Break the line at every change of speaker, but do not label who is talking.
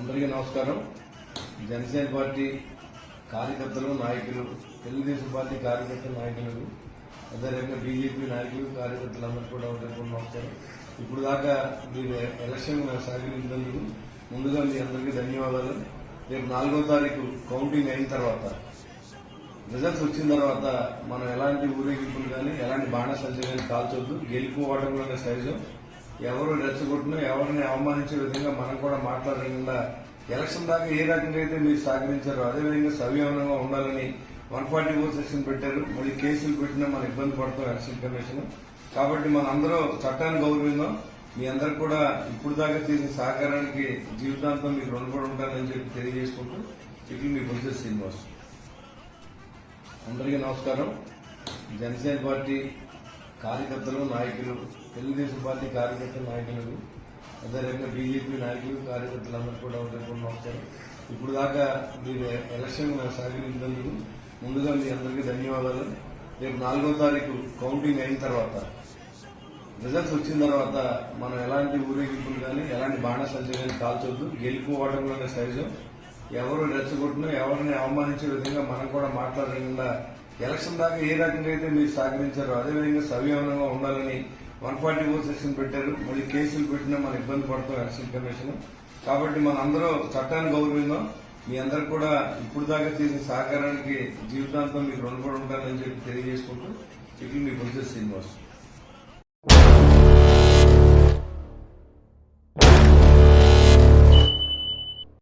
అందరికీ నమస్కారం. జనసేన పార్టీ కార్యకర్తలు నాయకులు తెలుగుదేశం పార్టీ కార్యకర్తల నాయకులు అదేవిధంగా బీజేపీ నాయకులు కార్యకర్తలు అందరూ కూడా ఒకరికి నమస్కారం. ఇప్పుడు దాకా మీరు ఎలక్షన్ సహకరించినందుకు ముందుగా మీ అందరికీ ధన్యవాదాలు. రేపు నాలుగో తారీఖు కౌంటింగ్ అయిన తర్వాత రిజల్ట్స్ వచ్చిన తర్వాత మనం ఎలాంటి ఊరేగింపులు కానీ ఎలాంటి బాణసంచ కానీ కాల్చొద్దు. గెలుపు ఓటములనే సైజు. ఎవరు రెచ్చగొట్టినా ఎవరిని అవమానించే విధంగా మనం కూడా మాట్లాడకుండా ఎలక్షన్ దాకా ఏ రకంగా అయితే మీరు సహకరించారో అదేవిధంగా సవ్యంగా ఉండాలని వన్ ఫార్టీ ఫోర్ సెక్షన్ పెట్టారు. మళ్ళీ కేసులు పెట్టినా మనం ఇబ్బంది పడతాం ఎలక్షన్ కమిషన్. కాబట్టి మన అందరూ చట్టాన్ని గౌరవిందాం. మీ అందరు కూడా ఇప్పుడు దాకా చేసిన సహకారానికి జీవితాంతం మీకు రుణపడి ఉంటానని చెప్పి తెలియజేసుకుంటూ ఇట్లు మీ బుద్ధ శ్రీనివాస్. అందరికీ నమస్కారం. జనసేన పార్టీ కార్యకర్తలు నాయకులు తెలుగుదేశం పార్టీ కార్యకర్తల నాయకులు అదేవిధంగా బీజేపీ నాయకులు కార్యకర్తలు అందరూ కూడా ఒకరికి వస్తారు ఇప్పుడు దాకా మీరు ఎలక్షన్ సహకరించినందుకు ముందుగా మీ అందరికీ ధన్యవాదాలు. రేపు నాలుగో తారీఖు కౌంటింగ్ అయిన తర్వాత రిజల్ట్స్ వచ్చిన తర్వాత మనం ఎలాంటి ఊరేగింపులు కానీ ఎలాంటి బాణసంచ కానీ కాల్చొద్దు. గెలుపు ఓటములనే సైజు. ఎవరు రెచ్చగొట్టినా ఎవరిని అవమానించే విధంగా మనం కూడా మాట్లాడకుండా ఎలక్షన్ దాకా ఏ రకంగా అయితే మీరు సహకరించారో అదేవిధంగా సవ్యంగా ఉండాలని వన్ ఫార్టీ ఫోర్ సెక్షన్ పెట్టారు. మళ్ళీ కేసులు పెట్టినా మనం ఇబ్బంది పడతాం ఎలక్షన్ కమిషన్ కాబట్టి మన అందరూ చట్టాన్ని గౌరవిందాం. మీ అందరు కూడా ఇప్పుడు దాకా చేసిన సహకారానికి జీవితాంతం మీకు రుణపడి ఉంటానని చెప్పి తెలియజేసుకుంటూ ఇట్లు మీ గురించి శ్రీనివాస్.